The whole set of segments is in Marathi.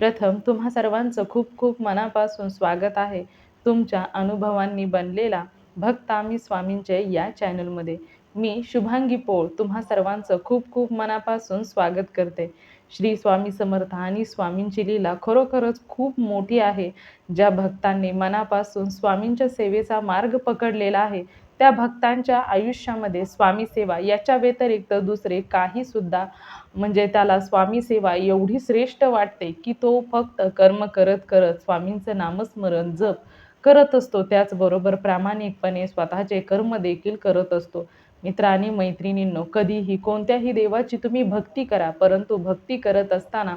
प्रथम तुम्हा सर्वांचं खूप खूप मनापासून स्वागत आहे तुमच्या अनुभवांनी बनलेला भक्त आम्ही स्वामींचे या चॅनलमध्ये. मी शुभांगी पोळ तुम्हा सर्वांचं खूप खूप मनापासून स्वागत करते. श्री स्वामी समर्थ आणि स्वामींची लीला खरोखरच खूप मोठी आहे. ज्या भक्तांनी मनापासून स्वामींच्या सेवेचा मार्ग पकडलेला आहे त्या भक्तांच्या आयुष्यामध्ये स्वामी सेवा याच्या व्यतिरिक्त दुसरे काही सुद्धा म्हणजे त्याला स्वामी सेवा एवढी श्रेष्ठ वाटते की तो फक्त कर्म करत करत स्वामींचं नामस्मरण जप करत असतो. त्याचबरोबर प्रामाणिकपणे स्वतःचे कर्म देखील करत असतो. मित्र आणि मैत्रिणींनो कधीही कोणत्याही देवाची तुम्ही भक्ती करा परंतु भक्ती करत असताना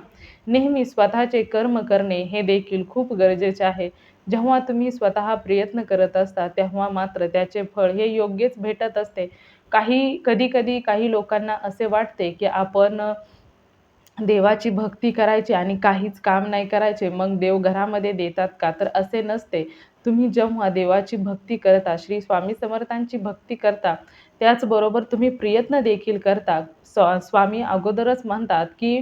नेहमी स्वतःचे कर्म करणे हे देखील खूप गरजेचे आहे. जेव्हा तुम्ही स्वतः प्रयत्न करत असता तेव्हा मात्र त्याचे फळ हे योग्यच भेटत असते. काही कधी कधी काही लोकांना असे वाटते की आपण देवाची भक्ती करायची आणि काहीच काम नाही करायचे मग देव घरामध्ये देतात का? तर असे नसते. तुम्ही जेव्हा देवाची भक्ती करता श्री स्वामी समर्थांची भक्ती करता त्याचबरोबर तुम्ही प्रयत्न देखील करता. स्वा स्वामी अगोदरच म्हणतात की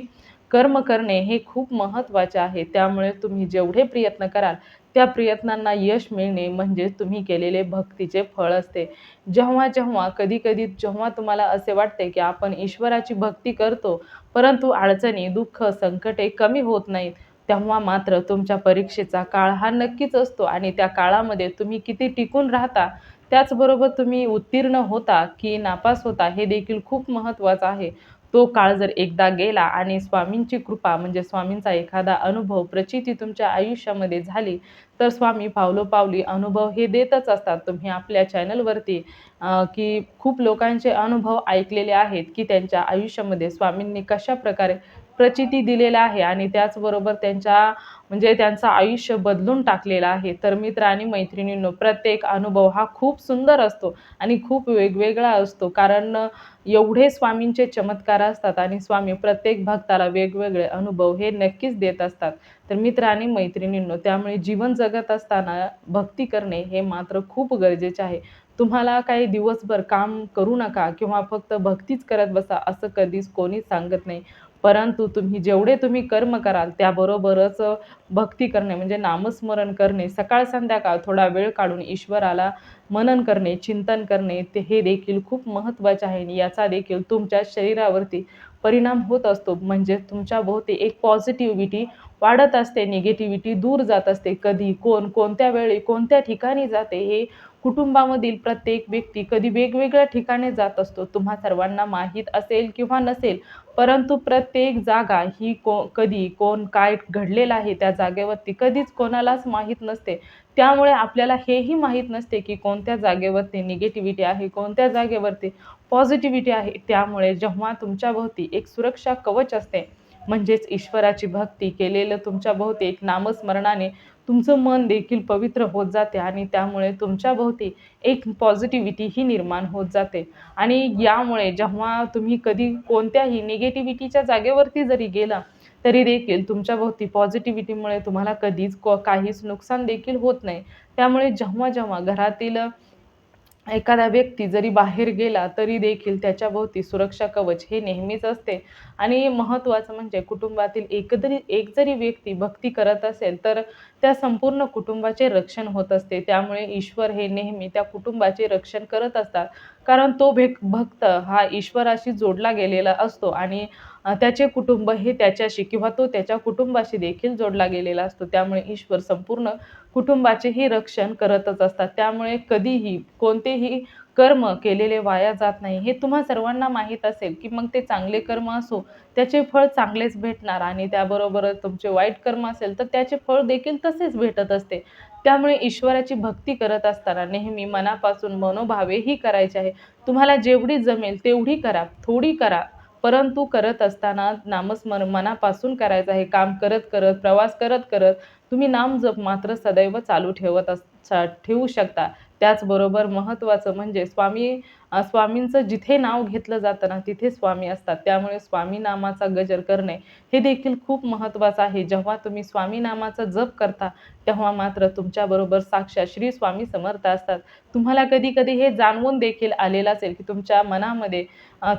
कर्म करणे हे खूप महत्त्वाचे आहे. त्यामुळे तुम्ही जेवढे प्रयत्न कराल त्या प्रयत्नांना यश मिळणे म्हणजे तुम्ही केलेले भक्तीचे फळ असते. जेव्हा जेव्हा कधी कधी जेव्हा तुम्हाला असे वाटते की आपण ईश्वराची भक्ती करतो परंतु अडचणी दुःख संकटे कमी होत नाहीत तेव्हा मात्र तुमच्या परीक्षेचा काळ हा नक्कीच असतो आणि त्या काळामध्ये तुम्ही किती टिकून राहता त्याचबरोबर तुम्ही उत्तीर्ण होता की नापास होता हे देखील खूप महत्त्वाचं आहे. तो काळ जर एकदा गेला आणि स्वामींची कृपा म्हणजे स्वामींचा एखादा अनुभव प्रचिती तुमच्या आयुष्यामध्ये झाली तर स्वामी पावलोपावली अनुभव हे देतच असतात. तुम्ही आपल्या चॅनलवरती की खूप लोकांचे अनुभव ऐकलेले आहेत की त्यांच्या आयुष्यामध्ये स्वामींनी कशा प्रकारे प्रचिती दिलेला आहे आणि त्याचबरोबर त्यांच्या म्हणजे त्यांचं आयुष्य बदलून टाकलेलं आहे. तर मित्र आणि मैत्रिणींनो प्रत्येक अनुभव हा खूप सुंदर असतो आणि खूप वेगवेगळा असतो. कारण एवढे स्वामींचे चमत्कार असतात आणि स्वामी प्रत्येक भक्ताला वेगवेगळे अनुभव हे नक्कीच देत असतात. तर मित्र आणि मैत्रिणींनो त्यामुळे जीवन जगत असताना भक्ती करणे हे मात्र खूप गरजेचे आहे. तुम्हाला काही दिवसभर काम करू नका किंवा फक्त भक्तीच करत बसा असं कधीच कोणीच सांगत नाही. परंतु तुम्ही जेवढे तुम्ही कर्म कराल त्याबरोबरच भक्ती करणे म्हणजे नामस्मरण करणे सकाळ संध्याकाळ थोडा वेळ काढून ईश्वराला मनन करणे चिंतन करणे ते हे देखील खूप महत्त्वाचे आहे आणि याचा देखील तुमच्या शरीरावरती परिणाम होत असतो. म्हणजे तुमच्या भोवती एक पॉझिटिव्हिटी वाढत असते निगेटिव्हिटी दूर जात असते. कधी कोण कोणत्या वेळी कोणत्या ठिकाणी जाते हे कुटुंबामधील प्रत्येक व्यक्ती कधी वेगवेगळ्या ठिकाणी जात असतो. तुम्हा सर्वांना माहीत असेल किंवा नसेल परंतु प्रत्येक जागा ही को कधी कोण काय घडलेलं आहे त्या जागेवरती कधीच कोणालाच माहीत नसते. त्यामुळे आपल्याला हेही माहीत नसते की कोणत्या जागेवरती निगेटिव्हिटी आहे कोणत्या जागेवरती पॉझिटिव्हिटी आहे. त्यामुळे जेव्हा तुमच्याभोवती एक सुरक्षा कवच असते म्हणजेच ईश्वराची भक्ती केलेलं तुमच्या भोवती एक नामस्मरणाने तुमचं मन देखील पवित्र होत जाते आणि त्यामुळे तुमच्या भोवती एक पॉझिटिव्हिटी ही निर्माण होत जाते. आणि यामुळे जेव्हा तुम्ही कधी कोणत्याही निगेटिव्हिटीच्या जागेवरती जरी गेला तरी देखील तुमच्या भोवती पॉझिटिव्हिटीमुळे तुम्हाला कधीच क काहीच नुकसान देखील होत नाही. त्यामुळे जेव्हा जेव्हा घरातील एखादा व्यक्ती जरी बाहेर गेला तरी देखील त्याच्याभोवती सुरक्षा कवच हे नेहमीच असते. आणि महत्त्वाचं म्हणजे कुटुंबातील एकतरी एक जरी व्यक्ती भक्ती करत असेल तर त्या संपूर्ण कुटुंबाचे रक्षण होत असते. त्यामुळे ईश्वर हे नेहमी त्या कुटुंबाचे रक्षण करत असतात. कारण तो भे भक्त हा ईश्वराशी जोडला गेलेला असतो आणि त्याचे कुटुंब हे त्याच्याशी किंवा तो त्याच्या कुटुंबाशी देखील जोडला गेलेला असतो. त्यामुळे ईश्वर संपूर्ण कुटुंबाचेही रक्षण करतच असतात. त्यामुळे कधीही कोणतेही कर्म केलेले वाया जात नाही. हे तुम्हा सर्वांना माहीत असेल की मग ते चांगले कर्म असो त्याचे फळ चांगलेच भेटणार आणि त्याबरोबरच तुमचे वाईट कर्म असेल तर त्याचे फळ देखील तसेच भेटत असते. त्यामुळे ईश्वराची भक्ती करत असताना नेहमी मनापासून मनोभावेही करायचे आहे. तुम्हाला जेवढी जमेल तेवढी करा थोडी करा. परंतु करत असताना नामस्मर मनापासून करायचं आहे. काम करत करत प्रवास करत करत तुम्ही नाम जप मात्र सदैव चालू ठेवत अस ठेवू शकता. त्याचबरोबर महत्त्वाचं म्हणजे स्वामी स्वामींचं जिथे नाव घेतलं जातं ना तिथे स्वामी असतात. त्यामुळे स्वामी नामाचा गजर करणे हे देखील खूप महत्त्वाचं आहे. जेव्हा तुम्ही स्वामी नामाचा जप करता तेव्हा मात्र तुमच्याबरोबर साक्षात श्री स्वामी समर्थ असतात. तुम्हाला कधी कधी हे जाणवून देखील आलेलं असेल की तुमच्या मनामध्ये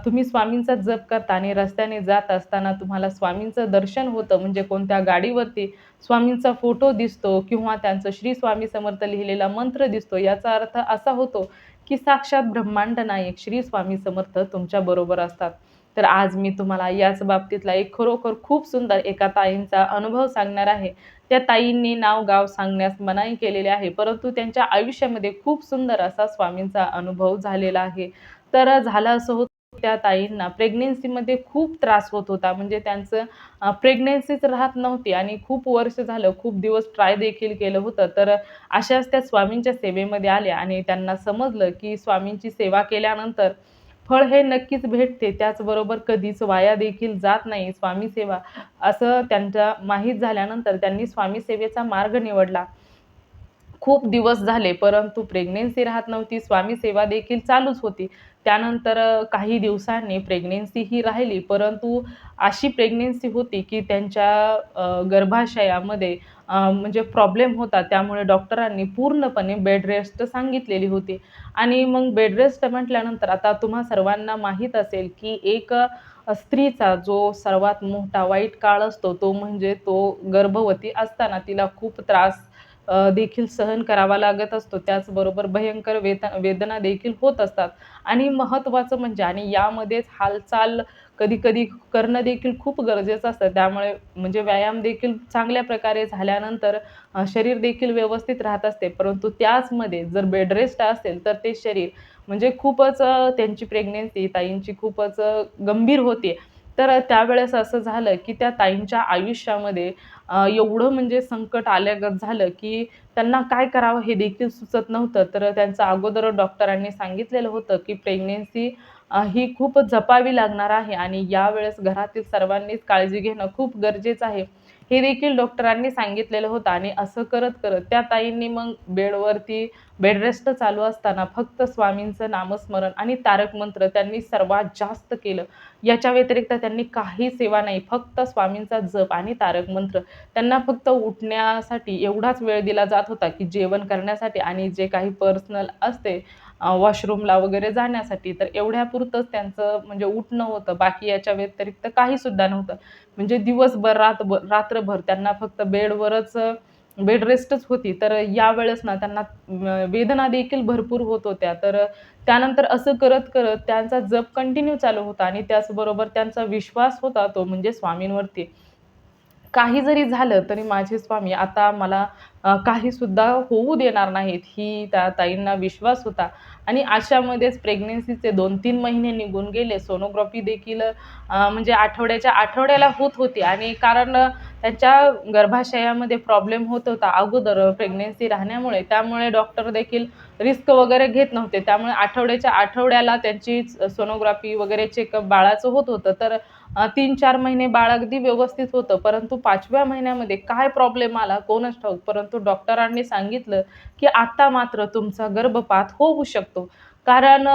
तुम्ही स्वामींचा जप करता आणि रस्त्याने जात असताना तुम्हाला स्वामींचं दर्शन होतं म्हणजे कोणत्या गाडीवरती स्वामींचा फोटो दिसतो किंवा त्यांचं श्री स्वामी समर्थ लिहिलेला मंत्र दिसतो याचा अर्थ असा होतो की साक्षात ब्रह्मांड नायक श्री स्वामी समर्थ तुमच्या बरोबर असतात. तर आज मी तुम्हाला याच बाबतीतला एक खरोखर खूप सुंदर एका ताईंचा अनुभव सांगणार आहे. त्या ताईंनी नाव गाव सांगण्यास मनाई केलेली आहे परंतु त्यांच्या आयुष्यामध्ये खूप सुंदर असा स्वामींचा अनुभव झालेला आहे. तर झालं असं होतं त्या ताईंना प्रेग्नेन्सीमध्ये खूप त्रास होत होता. म्हणजे त्यांचं प्रेग्नेन्सीच राहत नव्हती आणि खूप वर्ष झालं खूप दिवस ट्राय देखील केलं होतं. तर अशाच त्या स्वामींच्या सेवेमध्ये आल्या आणि त्यांना समजलं की स्वामींची सेवा केल्यानंतर फळ हे नक्कीच भेटते. त्याचबरोबर कधीच वाया देखील जात नाही स्वामी सेवा. असं त्यांच्या माहीत झाल्यानंतर त्यांनी स्वामी सेवेचा मार्ग निवडला. खूप दिवस झाले परंतु प्रेग्नेन्सी राहत नव्हती स्वामी सेवा देखील चालूच होती. त्यानंतर काही दिवसांनी प्रेग्नेन्सी ही राहिली परंतु अशी प्रेग्नेन्सी होती की त्यांच्या गर्भाशयामध्ये म्हणजे प्रॉब्लेम होता. त्यामुळे डॉक्टरांनी पूर्णपणे बेड रेस्ट सांगितलेली होती. आणि मग बेड रेस्ट म्हटल्यानंतर आता तुम्हा सर्वांना माहीत असेल की एक स्त्रीचा जो सर्वात मोठा वाईट काळ असतो तो म्हणजे तो गर्भवती असताना तिला खूप त्रास देखील सहन करावा लागत असतो. त्याचबरोबर भयंकर वेता वेदना देखील होत असतात. आणि महत्त्वाचं म्हणजे आणि यामध्येच हालचाल कधी कधी करणं देखील खूप गरजेचं असतं. त्यामुळे म्हणजे व्यायाम देखील चांगल्या प्रकारे झाल्यानंतर शरीर देखील व्यवस्थित राहत असते. परंतु त्याचमध्ये जर बेडरेस्ट असेल तर ते शरीर म्हणजे खूपच त्यांची प्रेग्नेन्सी ताईंची खूपच गंभीर होते. तर त्यावेळेस असं झालं की त्या ताईंच्या आयुष्यामध्ये एवढं म्हणजे संकट आल्यागत झालं की त्यांना काय करावं हे देखील सुचत नव्हतं. तर त्यांचं अगोदर डॉक्टरांनी सांगितलेलं होतं की प्रेग्नेन्सी ही खूप जपावी लागणार आहे आणि यावेळेस घरातील सर्वांनीच काळजी घेणं खूप गरजेचं आहे. हे देखील डॉक्टरांनी सांगितलेलं होतं आणि असं करत करत त्या ताईंनी मग बेडवरती बेडरेस्ट चालू असताना फक्त स्वामींचं नामस्मरण आणि तारक मंत्र त्यांनी सर्वात जास्त केलं. याच्या व्यतिरिक्त त्यांनी काही सेवा नाही फक्त स्वामींचा जप आणि तारक मंत्र. त्यांना फक्त उठण्यासाठी एवढाच वेळ दिला जात होता की जेवण करण्यासाठी आणि जे काही पर्सनल असते वॉशरूमला वगैरे जाण्यासाठी तर एवढ्यापुरतंच त्यांचं म्हणजे उठणं होतं. बाकी याच्या व्यतिरिक्त काहीसुद्धा नव्हतं. म्हणजे दिवसभर रातभर रात्रभर त्यांना फक्त बेडवरच बेड रेस्टच होती. तर यावेळेस ना त्यांना वेदना देखील भरपूर होत होत्या. तर त्यानंतर असं करत करत त्यांचा जप कंटिन्यू चालू होता आणि त्याचबरोबर त्यांचा विश्वास होता तो म्हणजे स्वामींवरती. काही जरी झालं तरी माझे स्वामी आता मला काहीसुद्धा होऊ देणार नाहीत ही त्या ताईंना विश्वास होता. आणि अशामध्येच प्रेग्नेन्सीचे दोन तीन महिने निघून गेले. सोनोग्राफी देखील म्हणजे आठवड्याच्या आठवड्याला होत होती. आणि कारण त्यांच्या गर्भाशयामध्ये प्रॉब्लेम होत होता अगोदर प्रेग्नेन्सी राहण्यामुळे. त्यामुळे डॉक्टर देखील रिस्क वगैरे घेत नव्हते. त्यामुळे आठवड्याच्या आठवड्याला त्यांची सोनोग्राफी वगैरे चेकअप बाळाचं होत होतं. तर तीन चार महिने बाळ अगदी व्यवस्थित होतं परंतु पाचव्या महिन्यामध्ये काय प्रॉब्लेम आला कोणच ठाऊक. परंतु डॉक्टरांनी सांगितलं की आत्ता मात्र तुमचा गर्भपात होऊ शकतो. कारण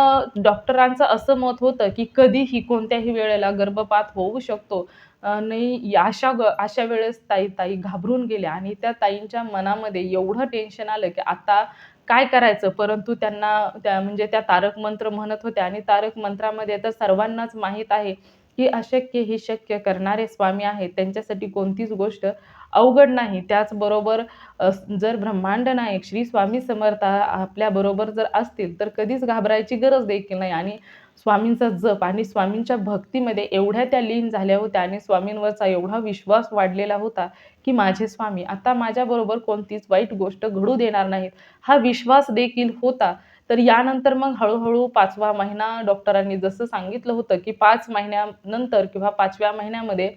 डॉक्टरांचं असं मत होतं की कधीही कोणत्याही वेळेला गर्भपात होऊ शकतो. नाही अशा ग अशा वेळेस ताई ताई घाबरून गेल्या आणि त्या ताईंच्या मनामध्ये एवढं टेन्शन आलं की आता काय करायचं? परंतु त्यांना त्या म्हणजे त्या तारक मंत्र म्हणत होत्या आणि तारक मंत्रामध्ये तर सर्वांनाच माहीत आहे की अशक्य ही शक्य करणारे स्वामी आहेत. त्यांच्यासाठी कोणतीच गोष्ट अवघड नाही. त्याचबरोबर जर ब्रह्मांड नायक श्री स्वामी समर्थ आपल्याबरोबर जर असतील तर कधीच घाबरायची गरज देखील नाही. आणि स्वामींचा जप आणि स्वामींच्या भक्तीमध्ये एवढ्या त्या लीन झाल्या होत्या आणि स्वामींवरचा एवढा विश्वास वाढलेला होता की माझे स्वामी आता माझ्याबरोबर कोणतीच वाईट गोष्ट घडू देणार नाहीत. हा विश्वास देखील होता. तर यानंतर मग हळूहळू पाचवा महिना डॉक्टरांनी जसं सांगितलं होतं की पाच महिन्यानंतर किंवा पाचव्या महिन्यामध्ये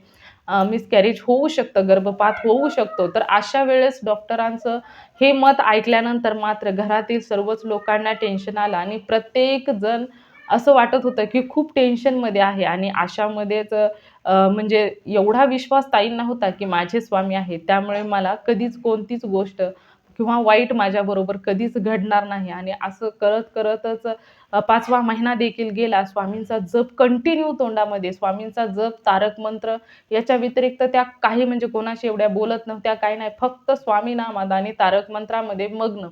मिसकॅरेज होऊ शकतं गर्भपात होऊ शकतो. तर अशा वेळेस डॉक्टरांचं हे मत ऐकल्यानंतर मात्र घरातील सर्वच लोकांना टेन्शन आलं आणि प्रत्येक जण असं वाटत होतं की खूप टेन्शनमध्ये आहे आणि अशामध्येच म्हणजे एवढा विश्वास ताईंना होता की माझे स्वामी आहेत त्यामुळे मला कधीच कोणतीच गोष्ट किंवा वाईट माझ्याबरोबर कधीच घडणार नाही. आणि असं करत करतच पाचवा महिना देखील गेला. स्वामींचा जप कंटिन्यू तोंडामध्ये. स्वामींचा जप तारक मंत्र याच्या व्यतिरिक्त त्या काही म्हणजे कोणाशी एवढ्या बोलत नव्हत्या काही नाही. फक्त स्वामी नामात आणि तारक मंत्रामध्ये मग्न.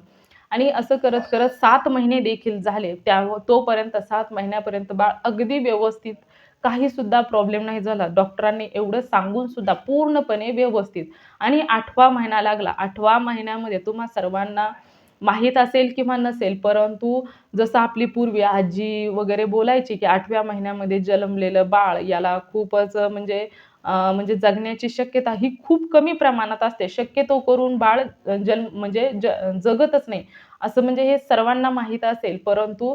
आणि असं करत करत सात महिने देखील झाले. त्या तोपर्यंत सात महिन्यापर्यंत बाळ अगदी व्यवस्थित काही सुद्धा प्रॉब्लेम नाही झाला. डॉक्टरांनी एवढं सांगून सुद्धा पूर्णपणे व्यवस्थित. आणि आठवा महिना लागला. आठवा महिन्यामध्ये तुम्हा सर्वांना माहीत असेल किंवा नसेल परंतु जसं आपली पूर्वी आजी वगैरे बोलायची की आठव्या महिन्यामध्ये जन्मलेलं बाळ याला खूपच म्हणजे म्हणजे जगण्याची शक्यता ही खूप कमी प्रमाणात असते. शक्यतो करून बाळ जन्म म्हणजे ज जगतच नाही. असं म्हणजे हे सर्वांना माहीत असेल परंतु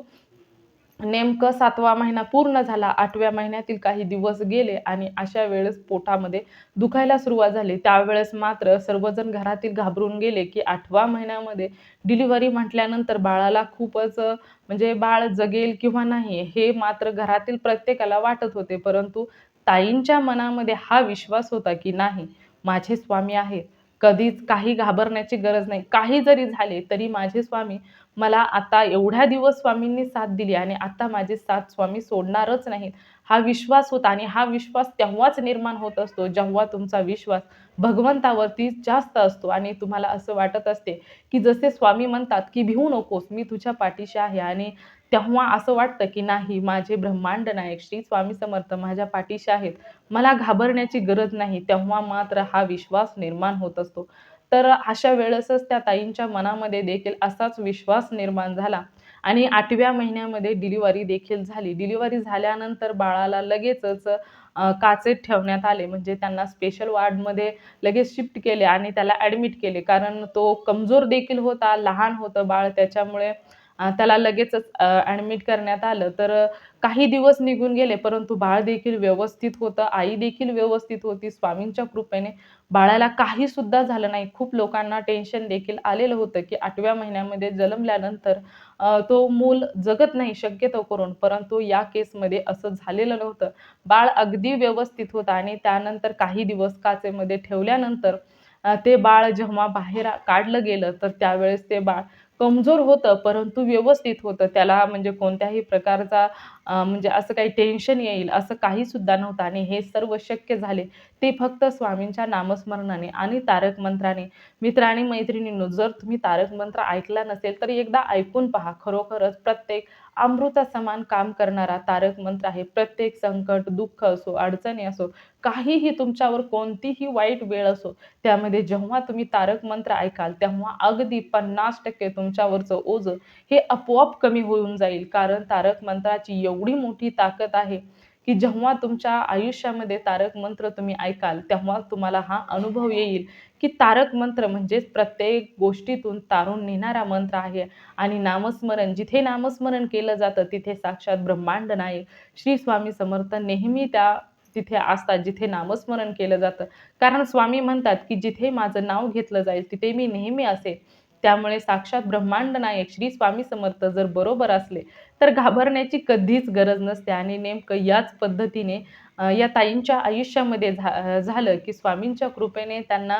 नेमकं सातवा महिना पूर्ण झाला आठव्या महिन्यातील काही दिवस गेले आणि अशा वेळेस पोटामध्ये दुखायला सुरुवात झाली. त्यावेळेस मात्र सर्वजण घरातील घाबरून गेले की आठवा महिन्यामध्ये डिलिव्हरी म्हटल्यानंतर बाळाला खूपच म्हणजे बाळ जगेल किंवा नाही हे मात्र घरातील प्रत्येकाला वाटत होते. परंतु ताईंच्या मनामध्ये हा विश्वास होता की नाही माझे स्वामी आहेत. कधीच काही घाबरण्याची गरज नाही. काही जरी झाले तरी माझे स्वामी मला आता एवढ्या दिवस स्वामींनी साथ दिली आणि आता माझे साथ स्वामी सोडणारच नाहीत. हा विश्वास होता आणि हा विश्वास तेव्हाच निर्माण होत असतो जेव्हा तुमचा विश्वास भगवंतावरती जास्त असतो. आणि तुम्हाला असं वाटत असते की जसे स्वामी म्हणतात की भिवू नकोस मी तुझ्या पाठीशी आहे. आणि तेव्हा असं वाटतं की नाही माझे ब्रह्मांड नायक श्री स्वामी समर्थ माझ्या पाठीशी आहेत. मला घाबरण्याची गरज नाही. तेव्हा मात्र हा विश्वास निर्माण होत असतो. तर अशा वेळेसच त्या ताईंच्या मनामध्ये देखील असाच विश्वास निर्माण झाला. आणि आठव्या महिन्यामध्ये डिलिव्हरी देखील झाली. डिलिव्हरी झाल्यानंतर बाळाला लगेचच काचेत ठेवण्यात आले. म्हणजे त्यांना स्पेशल वार्डमध्ये लगेच शिफ्ट केले आणि त्याला ॲडमिट केले. कारण तो कमजोर देखील होता लहान होतं बाळ. त्याच्यामुळे त्याला लगेचच ॲडमिट करण्यात आलं. तर काही दिवस निघून गेले परंतु बाळ देखील व्यवस्थित होतं. आई देखील व्यवस्थित होती स्वामींच्या कृपेने. बाळाला काही सुद्धा झालं नाही. खूप लोकांना टेन्शन देखील आलेलं होतं की आठव्या महिन्यामध्ये जन्मल्यानंतर तो मूल जगत नाही शक्यतो करून. परंतु या केसमध्ये असं झालेलं नव्हतं. बाळ अगदी व्यवस्थित होतं आणि त्यानंतर काही दिवस काचेमध्ये ठेवल्यानंतर ते बाळ जेव्हा बाहेर काढलं गेलं तर त्यावेळेस ते बाळ कमजोर होतं परंतु व्यवस्थित होतं. त्याला म्हणजे कोणत्याही प्रकारचा म्हणजे असं काही टेन्शन येईल असं काही सुद्धा नव्हतं. आणि हे सर्व शक्य झाले. ते फक्त स्वामींच्या नामस्मरणाने आणि तारक मंत्राने. मित्र आणि मैत्रिणींनो जर तुम्ही तारक मंत्र ऐकला नसेल तर एकदा ऐकून पहा. खरोखरच प्रत्येक अमृता समान काम करणारा तारक मंत्र आहे. प्रत्येक संकट दुःख असो अडचणी असो काहीही तुमच्यावर कोणतीही वाईट वेळ असो त्यामध्ये जेव्हा तुम्ही तारक मंत्र ऐकाल तेव्हा अगदी पन्नास टक्के तुमच्यावरचं ओझं हे आपोआप कमी होऊन जाईल. कारण तारक मंत्राची एवढी मोठी ताकद आहे की जेव्हा तुमच्या आयुष्यामध्ये तारक मंत्र तुम्ही ऐकाल तेव्हा तुम्हाला हा अनुभव येईल की तारक मंत्र म्हणजेच प्रत्येक गोष्टीतून तारून नेणारा मंत्र आहे आणि नामस्मरण जिथे नामस्मरण केलं जातं तिथे साक्षात ब्रह्मांड नाही. श्री स्वामी समर्थ नेहमी त्या तिथे असतात जिथे नामस्मरण केलं जातं. कारण स्वामी म्हणतात की जिथे माझं नाव घेतलं जाईल तिथे मी नेहमी असेल त्यामुळे साक्षात ब्रह्मांड नायक श्री स्वामी समर्थ जर बरोबर असले तर घाबरण्याची कधीच गरज नसते. आणि नेमकं याच पद्धतीने या ताईंच्या आयुष्यामध्ये झा झालं की स्वामींच्या कृपेने त्यांना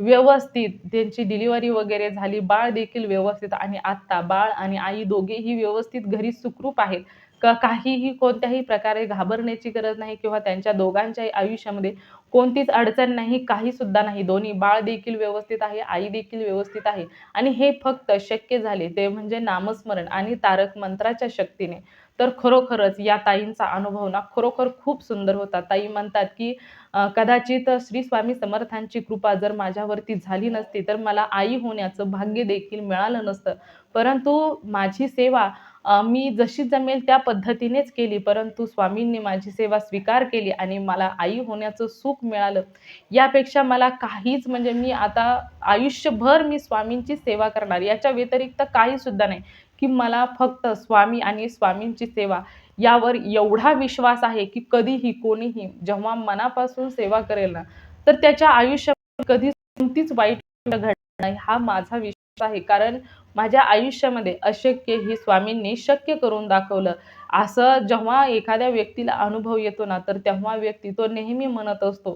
व्यवस्थित त्यांची डिलिव्हरी वगैरे झाली बाळ देखील व्यवस्थित आणि आत्ता बाळ आणि आई दोघेही व्यवस्थित घरी सुखरूप आहेत. का काहीही कोणत्याही प्रकारे घाबरण्याची गरज नाही किंवा त्यांच्या दोघांच्याही आयुष्यामध्ये कोणतीच अडचण नाही काही सुद्धा नाही. दोन्ही बाळ देखील व्यवस्थित आहे आई देखील व्यवस्थित आहे. आणि हे फक्त शक्य झाले ते म्हणजे नामस्मरण आणि तारक मंत्राच्या शक्तीने. तर खरोखरच या ताईंचा अनुभव ना खरोखर खूप सुंदर होता. ताई म्हणतात की कदाचित श्री स्वामी समर्थांची कृपा जर माझ्यावरती झाली नसती तर मला आई होण्याचं भाग्य देखील मिळालं नसतं. परंतु माझी सेवा मी जशी जमेल त्या पद्धतीनेच केली. परंतु स्वामींनी माझी सेवा स्वीकार केली आणि मला आई होण्याचं सुख मिळालं. यापेक्षा मला काहीच म्हणजे मी आता आयुष्यभर मी स्वामींची सेवा करणार. याच्या व्यतिरिक्त काही सुद्धा नाही. की मला फक्त स्वामी आणि स्वामींची सेवा. यावर एवढा विश्वास आहे की कधीही कोणीही जेव्हा मनापासून सेवा करेल ना तर त्याच्या आयुष्यात कधी कोणतीच वाईट घडणार नाही. हा माझा विश्वास आहे. कारण माझ्या आयुष्यामध्ये अशक्य ही स्वामींनी शक्य करून दाखवलं. असं जेव्हा एखाद्या व्यक्तीला अनुभव येतो ना तर तेव्हा व्यक्ती तो नेहमी म्हणत असतो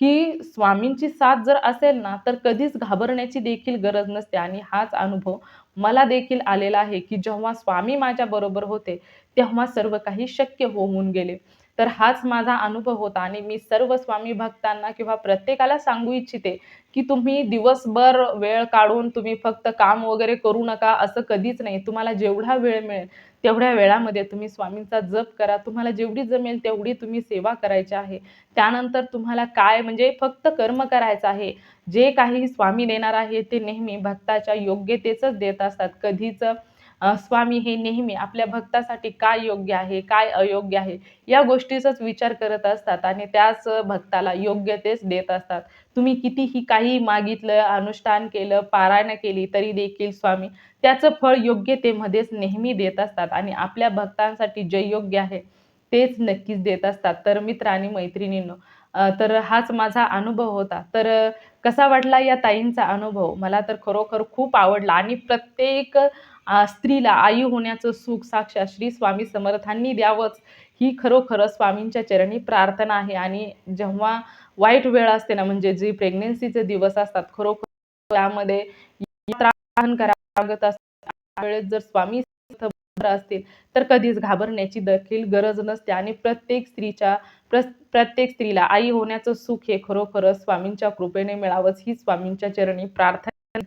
की स्वामींची साथ जर असेल ना तर कधीच घाबरण्याची देखील गरज नसते. आणि हाच अनुभव मला देखील आलेला आहे की जेव्हा स्वामी माझ्या बरोबर होते तेव्हा सर्व काही शक्य होऊन गेले. तर हाच माझा अनुभव होता. आणि मी सर्व स्वामी भक्तांना किंवा प्रत्येकाला सांगू इच्छिते की तुम्ही दिवसभर वेळ काढून तुम्ही फक्त काम वगैरे करू नका असं कधीच नाही. तुम्हाला जेवढा वेळ मिळेल तेवढ्या वेळामध्ये तुम्ही स्वामींचा जप करा. तुम्हाला जेवढी जमेल तेवढी तुम्ही सेवा करायची आहे. त्यानंतर तुम्हाला काय म्हणजे फक्त कर्म करायचं आहे. जे काही स्वामी देणार आहे ते नेहमी भक्ताच्या योग्यतेच देत असतात. कधीच स्वामी हे नेहमी आपल्या भक्तासाठी काय योग्य आहे काय अयोग्य आहे या गोष्टीचाच विचार करत असतात आणि त्याच भक्ताला योग्य तेच देत असतात. तुम्ही कितीही काही मागितलं अनुष्ठान केलं पारायण केली तरी देखील स्वामी त्याचं फळ योग्यतेमध्येच नेहमी देत असतात आणि आपल्या भक्तांसाठी जे योग्य आहे तेच नक्कीच देत असतात. तर मित्र आणि मैत्रिणींनो तर हाच माझा अनुभव होता. तर कसा वाटला या ताईंचा अनुभव? मला तर खरोखर खूप आवडला आणि प्रत्येक स्त्रीला आई होण्याचं सुख साक्षात श्री स्वामी समर्थांनी द्यावंच. ही खरोखर स्वामींच्या चरणी प्रार्थना आहे आणि जेव्हा वाईट वेळ असते ना म्हणजे जे प्रेग्नेन्सीचे दिवस असतात खरोखर त्यामध्ये करावं लागत असतात वेळेस जर स्वामी असतील तर कधीच घाबरण्याची देखील गरज नसते. आणि प्रत्येक स्त्रीच्या प्रत्येक स्त्रीला आई होण्याचं सुख हे खरोखरच स्वामींच्या कृपेने मिळावंच ही स्वामींच्या चरणी प्रार्थना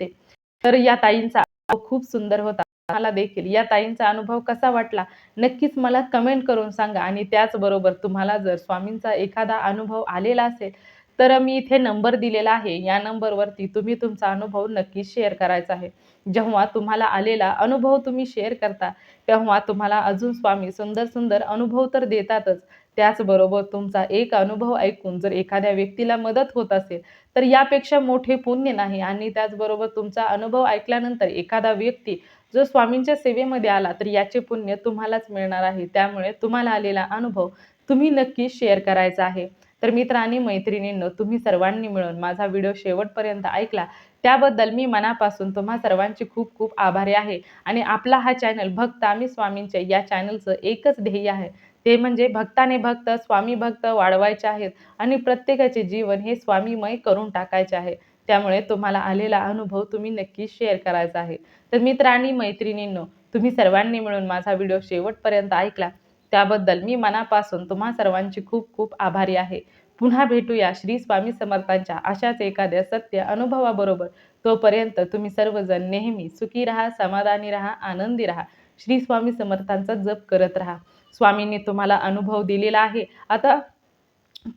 तर या ताईंचा खूप सुंदर होता. मला देखील या ताईंचा अनुभव कसा वाटला नक्कीच मला कमेंट करून सांगा. आणि त्याचबरोबर तुम्हाला जर स्वामींचा एखादा अनुभव आलेला असेल तर मी इथे नंबर दिलेला आहे. या नंबरवरती तुम्ही तुमचा अनुभव नक्की शेअर करायचा आहे. जेव्हा तुम्हाला आलेला अनुभव तुम्ही शेअर करता तेव्हा तुम्हाला अजून स्वामी सुंदर सुंदर अनुभव तर देतातच. त्याचबरोबर तुमचा एक अनुभव ऐकून जर एखाद्या व्यक्तीला मदत होत असेल तर यापेक्षा मोठे पुण्य नाही. आणि त्याचबरोबर तुमचा अनुभव ऐकल्यानंतर एखादा व्यक्ती जो स्वामींच्या सेवेमध्ये आला तर याचे पुण्य तुम्हालाच मिळणार आहे. त्यामुळे तुम्हाला आलेला अनुभव तुम्ही नक्की शेअर करायचा आहे. तर मित्र आणि मैत्रिणींनो तुम्ही सर्वांनी मिळून माझा व्हिडिओ शेवटपर्यंत ऐकला. त्याबद्दल मी मनापासून तुम्हा सर्वांची खूप खूप आभारी आहे. आणि आपला हा चॅनल भक्त आम्ही स्वामींचे या चॅनलचं एकच ध्येय आहे. ते म्हणजे भक्ताने भक्त स्वामी भक्त वाढवायचे आहेत आणि प्रत्येकाचे जीवन हे स्वामीमय करून टाकायचे आहे. त्यामुळे तुम्हाला आलेला अनुभव तुम्ही नक्की शेअर करायचा आहे. तर मित्रांनी मैत्रिणींनो तुम्ही सर्वांनी मिळून माझा व्हिडिओ शेवटपर्यंत ऐकला. त्याबद्दल मी मनापासून तुम्हा सर्वांची खूप खूप आभारी आहे. पुन्हा भेटूया श्री स्वामी समर्थांच्या अशाच एखाद्या सत्य अनुभवाबरोबर. तोपर्यंत तुम्ही सर्वजण नेहमी सुखी राहा समाधानी राहा आनंदी राहा. श्री स्वामी समर्थांचा जप करत राहा. स्वामींनी तुम्हाला अनुभव दिलेला आहे. आता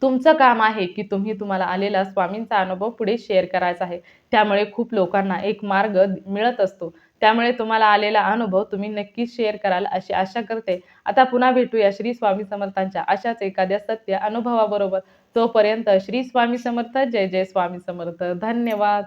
तुमचं काम आहे की तुम्ही तुम्हाला आलेला स्वामींचा अनुभव पुढे शेअर करायचा आहे. त्यामुळे खूप लोकांना एक मार्ग मिळत असतो. त्यामुळे तुम्हाला आलेला अनुभव तुम्ही नक्कीच शेअर कराल अशी आशा करते. आता पुन्हा भेटूया श्री स्वामी समर्थांच्या अशाच एखाद्या सत्य अनुभवाबरोबर. तोपर्यंत श्री स्वामी समर्थ जय जय स्वामी समर्थ. धन्यवाद.